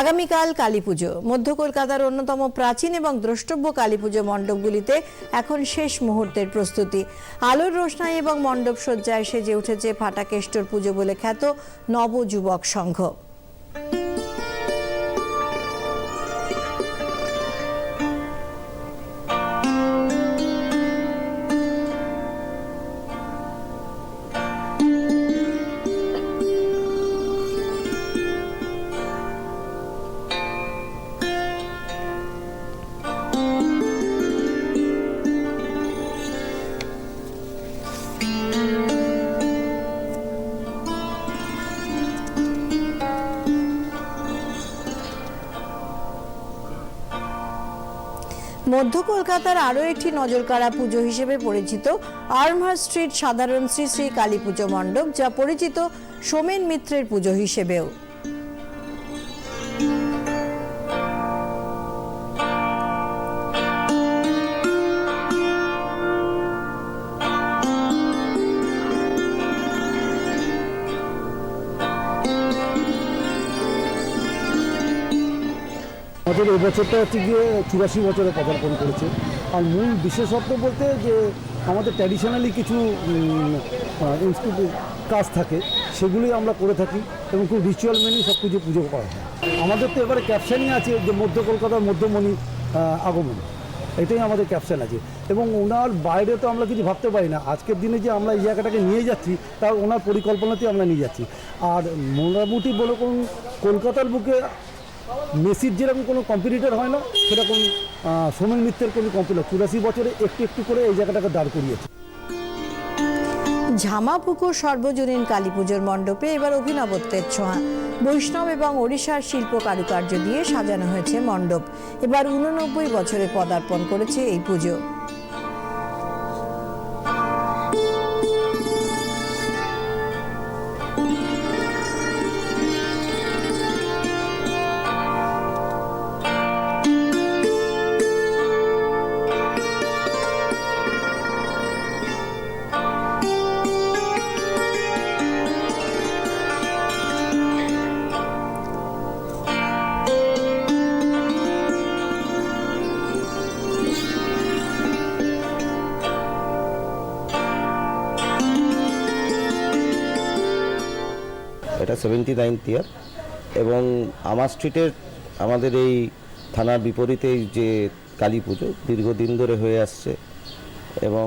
আগামীকাল কালী পুজো। মধ্য কলকাতার অন্যতম প্রাচীন এবং দ্রষ্টব্য কালী পুজো মণ্ডপগুলিতে এখন শেষ মুহূর্তের প্রস্তুতি। আলোর রোশনাই এবং মণ্ডপ সজ্জায় সেজে উঠেছে ফাটাকেষ্টর পুজো বলে খ্যাত নবযুবক সংঘ। মধ্য কলকাতার আরও একটি নজরকাড়া পুজো হিসেবে পরিচিত আর্মহার স্ট্রিট সাধারণ শ্রী শ্রী কালী পুজো মণ্ডপ, যা পরিচিত সোমেন মিত্রের পুজো হিসেবেও। আমাদের এই বছরটা হচ্ছে গিয়ে চুরাশি বছরে পদার্পণ করেছে। আর মূল বিশেষত্ব বলতে যে আমাদের ট্র্যাডিশনালি কিছু ইনস্টিটিউট কাজ থাকে সেগুলোই আমরা করে থাকি এবং খুব রিচুয়াল মেনেই সব কিছু পুজো করা হয়। আমাদের তো এবারে ক্যাপশনই আছে যে মধ্য কলকাতার মধ্যমণি আগমন। এটাই আমাদের ক্যাপশন আছে। এবং ওনার বাইরে তো আমরা কিছু ভাবতে পারি না। আজকের দিনে যে আমরা এই জায়গাটাকে নিয়ে যাচ্ছি, তার ওনার পরিকল্পনাতেই আমরা নিয়ে যাচ্ছি। আর মোটামুটি বলে কোন কলকাতার বুকে মেসির যেরকম কোনো কম্পিটিটর হয় না, সেরকম সোমেন মিত্রের কোনো কম্পিটিটর চুরাশি বছরে একটু একটু করে এই জায়গাটাকে দাঁড় করিয়েছে। ঝামাপুকুর সর্বজনীন কালী পুজোর মণ্ডপে এবার অভিনবত্বের ছোঁয়া। বৈষ্ণব এবং ওড়িশার শিল্প কারুকার্য দিয়ে সাজানো হয়েছে মণ্ডপ। এবার উননব্বই বছরে পদার্পণ করেছে এই পুজো। এটা সেভেন্টি নাইনথ ইয়ার এবং আমার স্ট্রিটের আমাদের এই থানার বিপরীতে যে কালী পুজো দীর্ঘদিন ধরে হয়ে আসছে। এবং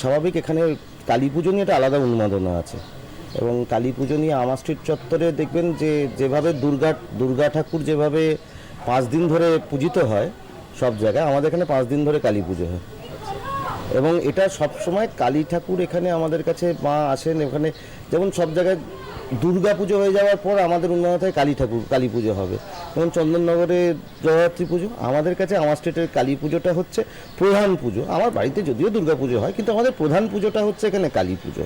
স্বাভাবিক এখানে কালী পুজো নিয়ে একটা আলাদা উন্মাদনা আছে। এবং কালী পুজো নিয়ে আমার স্ট্রিট চত্বরে দেখবেন যে যেভাবে দুর্গা দুর্গা ঠাকুর যেভাবে পাঁচ দিন ধরে পূজিত হয় সব জায়গায়, আমাদের এখানে পাঁচ দিন ধরে কালী পুজো হয়। এবং এটা সব সময় কালী ঠাকুর এখানে আমাদের কাছে মা আসেন, এখানে যেমন সব জায়গায় দুর্গা পুজো হয়ে যাওয়ার পর আমাদের উন্নয়নতায় কালী ঠাকুর, কালী পুজো হবে। যেমন চন্দননগরে জগদ্ধাত্রী পুজো, আমাদের কাছে আমার স্টেটের কালী পুজোটা হচ্ছে প্রধান পুজো। আমার বাড়িতে যদিও দুর্গা পুজো হয়, কিন্তু আমাদের প্রধান পুজোটা হচ্ছে এখানে কালী পুজো।